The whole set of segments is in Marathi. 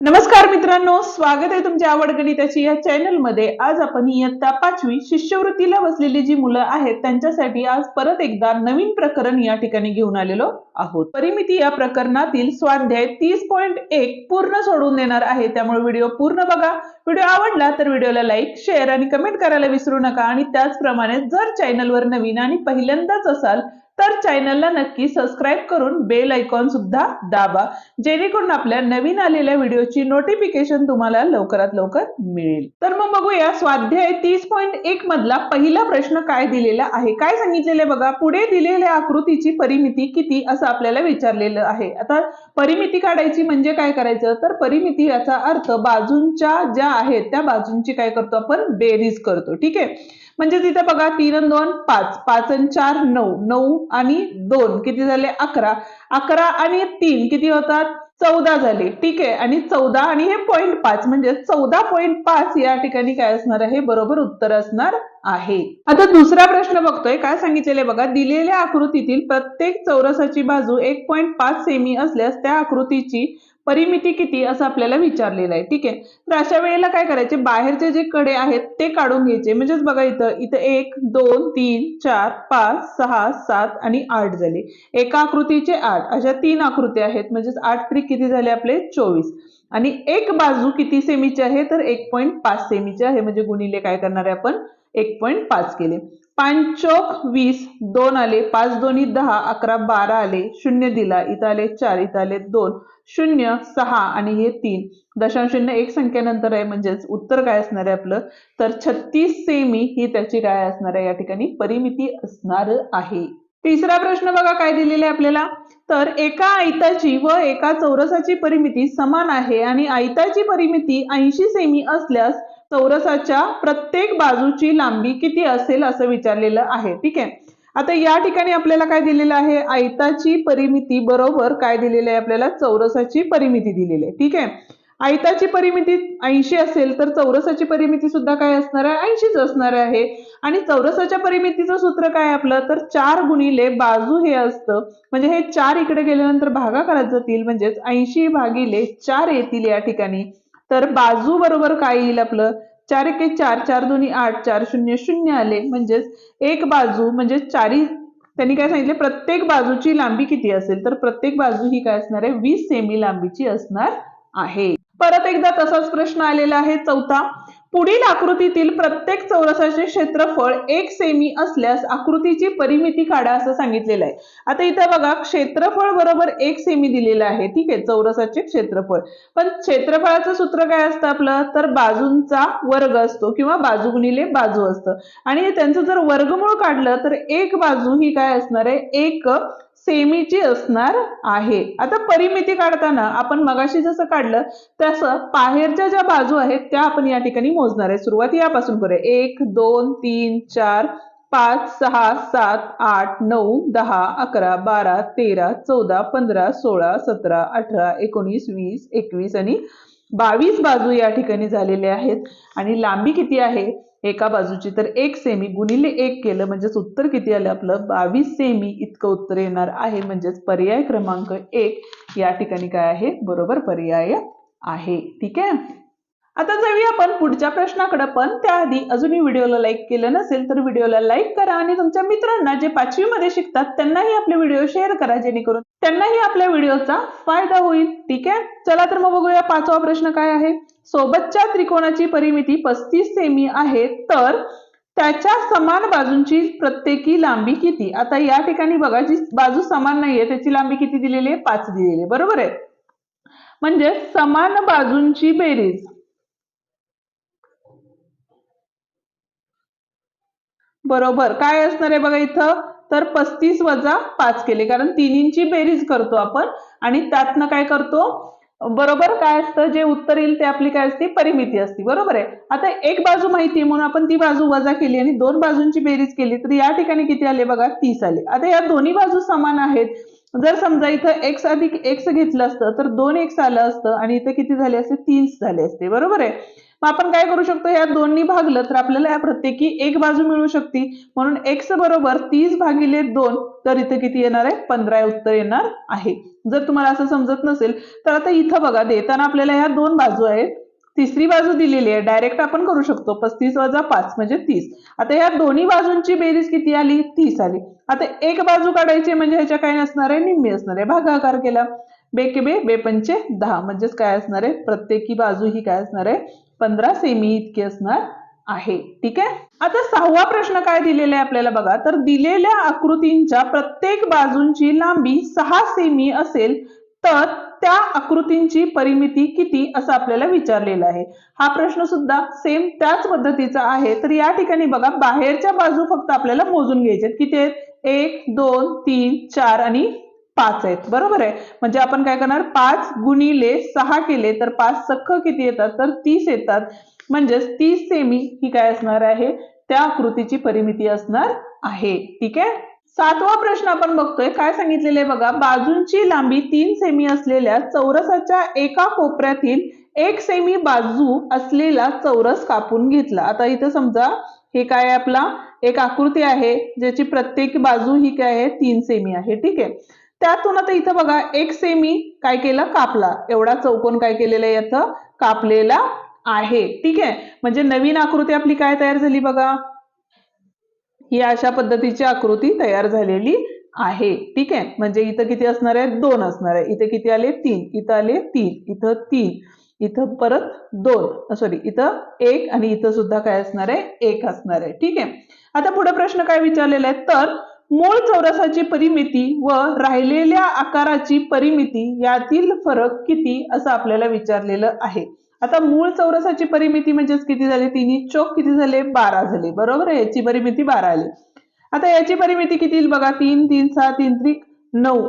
नमस्कार मित्रांनो स्वागत आहे तुमच्या आवड गणिताची या चॅनलमध्ये आज आपण इयत्ता पाचवी शिष्यवृत्तीला बसलेली जी मुलं आहेत त्यांच्यासाठी आज परत एकदा नवीन प्रकरण या ठिकाणी घेऊन आलेलो आहोत. परिमिती या प्रकरणातील स्वाध्याय तीस पॉईंट एक पूर्ण सोडून देणार आहे. त्यामुळे व्हिडिओ पूर्ण बघा. व्हिडिओ आवडला तर व्हिडिओला लाईक शेअर आणि कमेंट करायला विसरू नका. आणि त्याचप्रमाणे जर चॅनलवर नवीन आणि पहिल्यांदाच असाल तर चॅनलला नक्की सबस्क्राईब करून बेल आयकॉन सुद्धा दाबा जेणेकरून आपल्या नवीन आलेल्या व्हिडिओची नोटिफिकेशन तुम्हाला लवकरात लवकर मिळेल. तर मग बघूया स्वाध्याय तीस पॉईंट एक मधला पहिला प्रश्न काय दिलेला आहे? काय सांगितलेलं बघा? पुढे दिलेल्या आकृतीची परिमिती किती असं आपल्याला विचारलेलं आहे. आता परिमिती काढायची म्हणजे काय करायचं? तर परिमिती याचा अर्थ बाजूंच्या ज्या आहेत त्या बाजूंची काय करतो आपण? बेरीज करतो. ठीक आहे? म्हणजे तिथे बघा तीन आणि दोन पाच. पाच आणि चार नऊ. नऊ आणि दोन. किती झाले? अकरा. अकरा आणि तीन किती होतात? चौदा झाले. ठीक आहे. आणि चौदा आणि हे पॉईंट पाच. म्हणजे चौदा पॉईंट पाच या ठिकाणी काय असणार आहे? बरोबर उत्तर असणार आहे. आता दुसरा प्रश्न बघतोय. काय सांगितलेले बघा? दिलेल्या आकृतीतील प्रत्येक चौरसाची बाजू एक पॉईंट पाच सेमी असल्यास त्या आकृतीची परिमिती किती असं आपल्याला विचारलेलं आहे. ठीक आहे? तर अशा वेळेला काय करायचे? बाहेरचे जे कडे आहेत ते काढून घ्यायचे. म्हणजेच बघा इथं इथं एक दोन तीन चार पाच सहा सात आणि आठ झाले. एका आकृतीचे आठ. अशा तीन आकृती आहेत. म्हणजेच आठ त्रिक किती झाले आपले? चोवीस. आणि एक बाजू किती सेमीची आहे? तर एक पॉईंट पाच सेमीची आहे. म्हणजे गुणिले काय करणार आहे आपण? एक पॉईंट पाच केले. पांचोक वीस दोन आले पाच दोन्ही दहा अकरा बारा आले शून्य दिला इथं आले चार इथं आले दोन शून्य सहा आणि हे तीन. दशांश शून्य एक संख्येनंतर आहे म्हणजेच उत्तर काय असणार आहे आपलं? तर छत्तीस सेमी ही त्याची काय असणार आहे? या ठिकाणी परिमिती असणार आहे. तिसरा प्रश्न बघा काय दिलेला आहे आपल्याला? तर एका आयताची व एका चौरसाची परिमिती समान आहे आणि आयताची परिमिती ऐंशी सेमी असल्यास चौरसाच्या प्रत्येक बाजूची लांबी किती असेल असं विचारलेलं आहे. ठीक आहे? आता या ठिकाणी आपल्याला काय दिलेलं आहे? आयताची परिमिती बरोबर काय दिलेलं आहे आपल्याला? चौरसाची परिमिती दिलेली आहे. ठीक आहे? आयताची परिमिती ऐंशी असेल तर चौरसाची परिमिती सुद्धा काय असणार आहे? ऐंशीच असणार आहे. आणि चौरसाच्या परिमितीचं सूत्र काय आपलं? तर चार गुणिले बाजू हे असतं. म्हणजे हे चार इकडे गेल्यानंतर भागाकारात जातील म्हणजेच ऐंशी भागिले चार येतील या ठिकाणी. तर बाजू बरोबर काय येईल आपलं? चार एके चार चार दोन्ही आठ चार शून्य शून्य आले. म्हणजेच एक बाजू म्हणजे चारी त्यांनी काय सांगितले? प्रत्येक बाजूची लांबी किती असेल? तर प्रत्येक बाजू ही काय असणार आहे? वीस सेमी लांबीची असणार आहे. परत एकदा तसाच प्रश्न आलेला आहे. चौथा पुढील आकृतीतील प्रत्येक चौरसाचे क्षेत्रफळ एक सेमी असल्यास आकृतीची परिमिती काढा असं सांगितलेलं आहे. आता इथं बघा क्षेत्रफळ बरोबर एक सेमी दिलेलं आहे. ठीक आहे चौरसाचे क्षेत्रफळ. पण क्षेत्रफळाचं सूत्र काय असतं आपलं? तर बाजूंचा वर्ग असतो किंवा बाजू गुणिले बाजू असतं. आणि त्यांचं जर वर्गमूळ काढलं तर एक बाजू ही काय असणार आहे? एक सेमीची असणार आहे. आता परिमिती काढताना आपण मगाशी जसं काढलं तसं बाहेरच्या ज्या बाजू आहेत त्या आपण या ठिकाणी मोजणार आहे. सुरुवात यापासून करूया. एक दोन तीन चार पाच सहा सात आठ नऊ दहा अकरा बारा तेरा चौदा पंधरा सोळा सतरा अठरा एकोणीस वीस एकवीस आणि बावीस बाजू या ठिकाणी झालेल्या आहेत. आणि लांबी किती आहे? एका बाजूची. तर एक सेमी गुणिले एक केलं म्हणजेच उत्तर किती आलं? आपलं बावीस सेमी इतकं उत्तर येणार आहे. म्हणजेच पर्याय क्रमांक एक या ठिकाणी काय आहे? बरोबर पर्याय आहे. ठीक आहे? आता जाऊया आपण पुढच्या प्रश्नाकडे. पण त्याआधी अजूनही व्हिडिओला लाईक केलं नसेल तर व्हिडिओला लाईक करा आणि तुमच्या मित्रांना जे पाचवी मध्ये शिकतात त्यांनाही आपले व्हिडिओ शेअर करा जेणेकरून त्यांनाही आपल्या व्हिडिओचा फायदा होईल. ठीक आहे? चला तर मग बघूया पाचवा प्रश्न काय आहे. सोबतच्या त्रिकोणाची परिमिती पस्तीस सेमी आहे तर त्याच्या समान बाजूंची प्रत्येकी लांबी किती? आता या ठिकाणी बघा जी बाजू समान नाहीये त्याची लांबी किती दिलेली आहे? पाच दिलेली आहे. बरोबर आहे? म्हणजे समान बाजूंची बेरीज. बरोबर. काय असणार आहे बघा इथं? तर पस्तीस वजा पाच केले. कारण तिन्हींची बेरीज करतो आपण. आणि त्यातनं काय करतो? बरोबर काय असतं? जे उत्तर येईल ते आपली काय असते? परिमिती असते. बरोबर आहे? आता एक बाजू माहिती म्हणून आपण ती बाजू वजा केली आणि दोन बाजूंची बेरीज केली. तर या ठिकाणी किती आले बघा? तीस आले. आता या दोन्ही बाजू समान आहेत. जर समजा इथं एक्स अधिक एक्स घेतलं असतं तर दोन एक्स आलं असतं आणि इथं किती झाले असते? तीन झाले असते. बरोबर आहे? मग आपण काय करू शकतो? या दोन्ही भागलं तर आपल्याला या प्रत्येकी एक बाजू मिळू शकते. म्हणून एक्स बरोबर तीस भागिले दोन तर इथे किती येणार आहे? पंधरा उत्तर येणार आहे. जर तुम्हाला असं समजत नसेल तर आता इथं बघा देताना आपल्याला ह्या दोन बाजू आहेत. तिसरी बाजू दिलेली आहे. डायरेक्ट आपण करू शकतो. पस्तीस वजा पाच म्हणजे तीस. आता ह्या दोन्ही बाजूंची बेरीज किती आली? तीस आली. आता एक बाजू काढायची म्हणजे ह्याच्या काय नसणार आहे? निम्मी असणार आहे. भागाकार केला. बे के बे दहा. म्हणजेच काय असणार आहे? प्रत्येकी बाजू ही काय असणार आहे? पंधरा सेमी इतकी असणार आहे. ठीक आहे? आता सहावा प्रश्न काय दिलेला आहे आपल्याला बघा. तर दिलेल्या आकृतींच्या प्रत्येक बाजूंची लांबी सहा सेमी असेल तर त्या आकृतींची परिमिती किती असं आपल्याला विचारलेलं आहे. हा प्रश्न सुद्धा सेम त्याच पद्धतीचा आहे. तर या ठिकाणी बघा बाहेरच्या बाजू फक्त आपल्याला मोजून घ्यायच्यात किती आहेत? एक दोन तीन चार आणि पाच आहेत. बरोबर आहे? म्हणजे आपण काय करणार? पाच गुणिले सहा केले तर पाच सख्ख किती येतात? तर तीस येतात. म्हणजेच तीस सेमी ही काय असणार आहे? त्या आकृतीची परिमिती असणार आहे. ठीक आहे? सातवा प्रश्न आपण बघतोय. काय सांगितलेले बघा? बाजूंची लांबी तीन सेमी असलेल्या चौरसाच्या एका कोपऱ्यातील एक सेमी बाजू असलेला चौरस कापून घेतला. आता इथं समजा हे काय आपला? एक आकृती आहे ज्याची प्रत्येक बाजू ही काय आहे? तीन सेमी आहे. ठीक आहे? त्यातून आता इथं बघा एक सेमी काय केलं? कापला. एवढा चौकोन काय केलेला आहे याचं? कापलेला आहे. ठीक आहे? म्हणजे नवीन आकृती आपली काय तयार झाली बघा? ही अशा पद्धतीची आकृती तयार झालेली आहे. ठीक आहे? म्हणजे इथं किती असणार आहे? दोन असणार आहे. इथे किती आले? तीन. इथं आले तीन. इथं तीन. इथं परत दोन. सॉरी इथं एक आणि इथं सुद्धा काय असणार आहे? एक असणार आहे. ठीक आहे? आता पुढे प्रश्न काय विचारलेला आहे? तर मूळ चौरसाची परिमिती व राहिलेल्या आकाराची परिमिती यातील फरक किती असं आपल्याला विचारलेलं आहे. आता मूळ चौरसाची परिमिती म्हणजेच किती झाली? तिन्ही चौक किती झाले? बारा झाले. बरोबर? आहे याची परिमिती बारा आली. आता याची परिमिती किती? बघा तीन तीन सहा तीन त्रिक नऊ.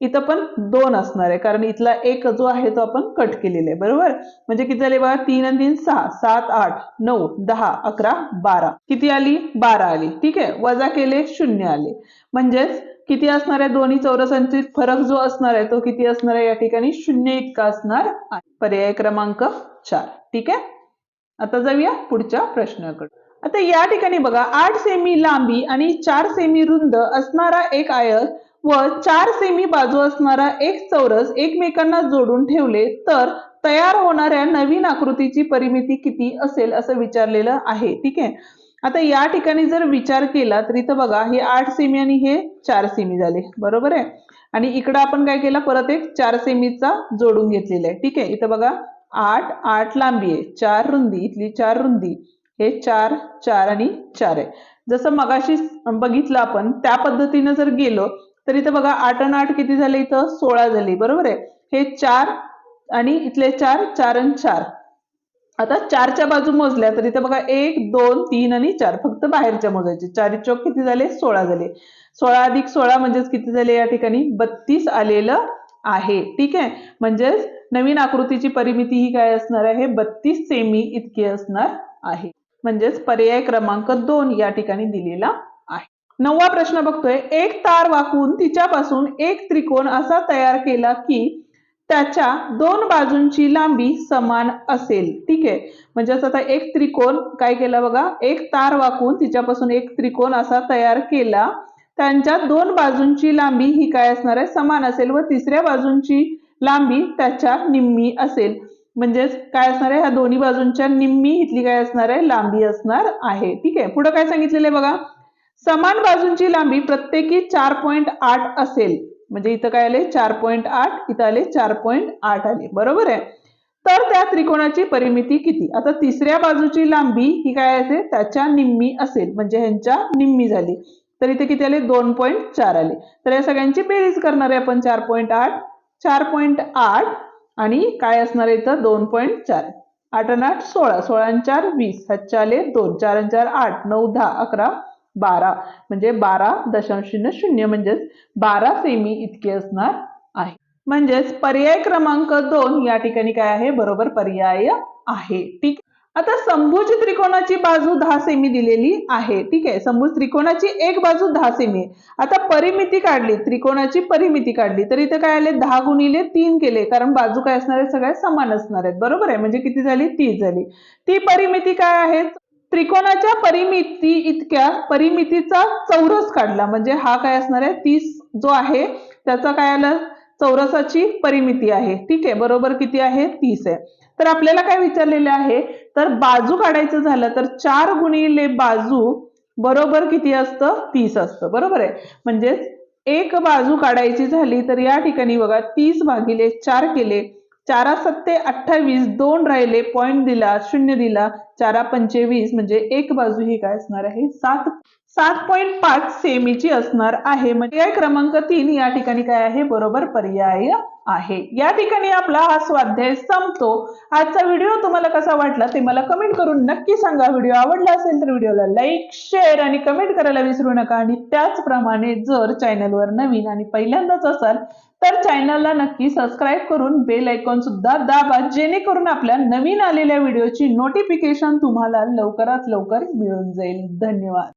इथं पण दोन असणार आहे. कारण इथला एक जो आहे तो आपण कट केलेला आहे. बरोबर? म्हणजे किती झाले बघा? तीन आणि तीन सहा. सात आठ नऊ दहा अकरा बारा. किती आली? बारा आली. ठीक आहे? वजा केले शून्य आले. म्हणजेच किती असणार आहे? दोन्ही चौरसांची फरक जो असणार आहे तो किती असणार आहे? या ठिकाणी शून्य इतका असणार आहे. पर्याय क्रमांक चार. ठीक आहे? आता जाऊया पुढच्या प्रश्नाकडे. आता या ठिकाणी बघा आठ सेमी लांबी आणि चार सेमी रुंद असणारा एक आयत व चार सेमी बाजू असणारा एक चौरस एकमेकांना जोडून ठेवले तर तयार होणाऱ्या नवीन आकृतीची परिमिती किती असेल असं विचारलेलं आहे. ठीक आहे? आता या ठिकाणी जर विचार केला तर इथं बघा हे आठ सेमी आणि हे चार सेमी झाले. बरोबर आहे? आणि इकडं आपण काय केलं? परत एक चार सेमीचा जोडून घेतलेला आहे. ठीक आहे? इथं बघा आठ आठ लांबी आहे. चार रुंदी इथली चार रुंदी. हे चार चार आणि चार आहे. जसं मगाशी बघितलं आपण त्या पद्धतीनं जर गेलो तर इथं बघा आठ आणि आठ किती झाले इथं? सोळा झाली. बरोबर आहे? हे चार आणि इथले चार चार आणि चार. आता चारच्या बाजू मोजल्या तर इथं बघा एक दोन तीन आणि चार. फक्त बाहेरच्या मोजायचे. चारी चौक किती झाले? सोळा झाले. सोळा अधिक सोळा म्हणजेच किती झाले या ठिकाणी? बत्तीस आलेलं आहे. ठीक आहे? म्हणजेच नवीन आकृतीची परिमिती ही काय असणार आहे? बत्तीस सेमी इतकी असणार आहे. म्हणजेच पर्याय क्रमांक दोन या ठिकाणी दिलेला नववा प्रश्न बघतोय. एक तार वाकून तिच्यापासून एक त्रिकोण असा तयार केला की त्याच्या दोन बाजूंची लांबी समान असेल. ठीक आहे? म्हणजेच आता एक त्रिकोण काय केला बघा? एक तार वाकून तिच्यापासून एक त्रिकोण असा तयार केला. त्यांच्या दोन बाजूंची लांबी ही काय असणार आहे? समान असेल. व तिसऱ्या बाजूंची लांबी त्याच्या निम्मी असेल. म्हणजेच काय असणार आहे? ह्या दोन्ही बाजूंच्या निम्मी इथली काय असणार आहे? लांबी असणार आहे. ठीक आहे? पुढे काय सांगितलेलं आहे बघा? समान बाजूंची लांबी प्रत्येकी चार पॉईंट आठ असेल. म्हणजे इथं काय आले? चार पॉईंट आठ इथं आले चार पॉईंट आठ आले. बरोबर आहे? तर त्या त्रिकोणाची परिमिती किती? आता तिसऱ्या बाजूची लांबी ही काय असेल त्याच्या निम्मी असेल. म्हणजे ह्यांच्या निम्मी झाली. तर इथे किती आले? दोन पॉईंट चार आले. तर या सगळ्यांची बेरीज करणार आहे आपण. चार पॉईंट आठ चार पॉईंट आठ आणि काय असणार आहे इथं? दोन पॉईंट चार. आठ आणि आठ सोळा. सोळा चार वीस. सातच्या आले दोन. चार चार आठ. नऊ दहा अकरा बारा. म्हणजे बारा दशांश शून्य शून्य म्हणजेच बारा सेमी इतके असणार आहे. म्हणजेच पर्याय क्रमांक दोन या ठिकाणी काय आहे? बरोबर पर्याय आहे. ठीक आता संभुज त्रिकोणाची बाजू दहा सेमी दिलेली आहे. ठीक आहे? संभुज त्रिकोणाची एक बाजू दहा सेमी आता परिमिती काढली. त्रिकोणाची परिमिती काढली. तर इथं काय आले? दहा गुणिले तीन केले. कारण बाजू काय असणार आहेत सगळ्या समान असणार आहेत. बरोबर आहे? म्हणजे किती झाली? तीस झाली. ती परिमिती काय आहे त्रिकोणाच्या परिमिती इतक्या परिमितीचा चौरस काढला. म्हणजे हा काय असणार आहे? तीस जो आहे त्याचा काय आलं? चौरसाची परिमिती आहे. ठीक आहे बरोबर किती आहे? तीस आहे. तर आपल्याला काय विचारलेलं आहे? तर बाजू काढायचं झालं तर चार गुणिले बाजू बरोबर किती असतं? तीस असतं. बरोबर आहे? म्हणजेच एक बाजू काढायची झाली तर या ठिकाणी बघा तीस भागिले चार केले चारा सत्ते अठ्ठावीस दोन राहिले पॉईंट दिला शून्य दिला चारा पंचेवीस म्हणजे एक बाजू ही काय असणार आहे? सात सात पॉईंट पाच सेमीची असणार आहे. म्हणजे क्रमांक तीन या ठिकाणी काय आहे? बरोबर पर्याय आहे. या ठिकाणी आपला हा स्वाध्याय संपतो. आजचा व्हिडिओ तुम्हाला कसा वाटला ते मला कमेंट करून नक्की सांगा. व्हिडिओ आवडला असेल तर व्हिडिओला लाईक शेअर आणि कमेंट करायला विसरू नका. आणि त्याचप्रमाणे जर चॅनलवर नवीन आणि पहिल्यांदाच असाल तर चॅनलला नक्की सबस्क्राईब करून बेल आयकॉन सुद्धा दाबा. जेणेकरून आपल्या नवीन आलेल्या व्हिडिओची नोटिफिकेशन तुम्हाला लवकरात लवकर मिळून जाईल. धन्यवाद.